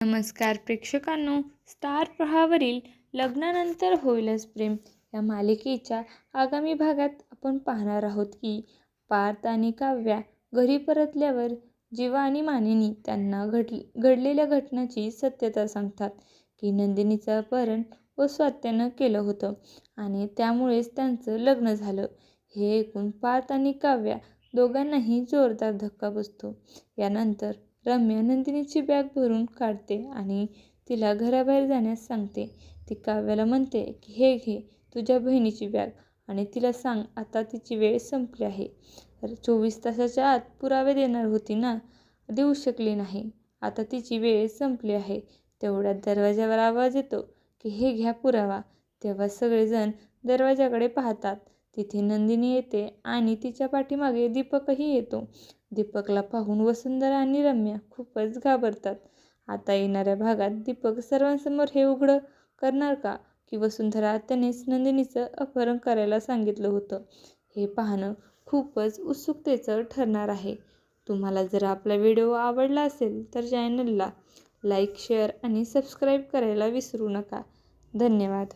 नमस्कार प्रेक्षकांनो. स्टार प्रहावरील लग्नानंतर होईलच प्रेम या मालिकेच्या आगामी भागात आपण पाहणार आहोत की पार्थ आणि काव्या घरी परतल्यावर जीवा आणि मानिनी त्यांना घड घडलेल्या घटनाची सत्यता सांगतात की नंदिनीचं अपहरण व स्वात्यानं केलं होतं आणि त्यामुळेच त्यांचं लग्न झालं. हे ऐकून पार्थ आणि काव्या दोघांनाही जोरदार धक्का बसतो. यानंतर रम्या नंदिनीची बॅग भरून काढते आणि तिला घराबाहेर जाण्यास सांगते. ती काव्याला म्हणते की हे घे तुझ्या बहिणीची बॅग आणि तिला सांग आता तिची वेळ संपली आहे. चोवीस तासाच्या आत पुरावे देणार होती ना? देऊ शकली नाही. आता तिची वेळ संपली आहे. तेवढ्यात दरवाज्यावर आवाज येतो की हे घ्या पुरावा. तेव्हा सगळेजण दरवाजाकडे पाहतात. तिथे नंदिनी येते आणि तिच्या पाठीमागे दीपकही येतो. दीपकला पाहून वसुंधरा आणि रम्या खूपच घाबरतात. आता येणाऱ्या भागात दीपक सर्वांसमोर हे उघडं करणार का? की वसुंधरा त्यानेच नंदिनीचं अपहरण करायला सांगितलं होतं. हे पाहणं खूपच उत्सुकतेचं ठरणार आहे. तुम्हाला जर आपला व्हिडिओ आवडला असेल तर चॅनलला लाईक शेअर आणि सबस्क्राईब करायला विसरू नका. धन्यवाद.